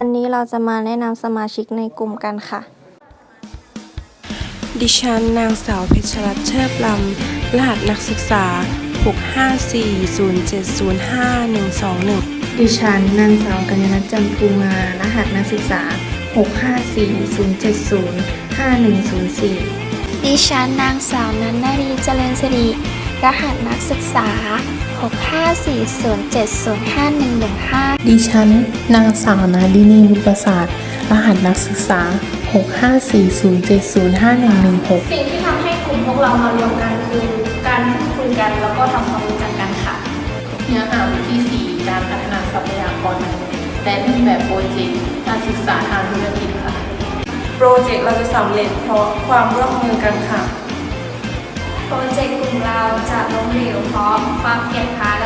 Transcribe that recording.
วันนี้เราจะมาแนะนำสมาชิกในกลุ่มกันค่ะ ดิฉันนางสาวเพชรรัตน์เชิบลำ รหัสนักศึกษา 65407051121 ดิฉันนางสาวกัญญนัทจันทร์ภูงารหัสนักศึกษา 654-070-5104 ดิฉันนางสาวนันนารีเจริญสิริ รหัสนักศึกษา 65407051115 ดิฉัน นางสาวนาดินีบุญประสาทรหัสนักศึกษา 65407051116 สิ่งที่ทำให้กลุ่มพวกเรามารวมกันคือการพูดคุยกันแล้วก็ทำความรู้จักกันค่ะ เนื้อหาวิธีสี่การพัฒนาทรัพยากรมนุษย์และรูปแบบโปรเจกต์การศึกษาทางธุรกิจค่ะ โปรเจกต์เราจะสำเร็จเพราะความร่วมมือกันค่ะโปร เราจะล้มเหลวพร้อมความเกียจคร้าน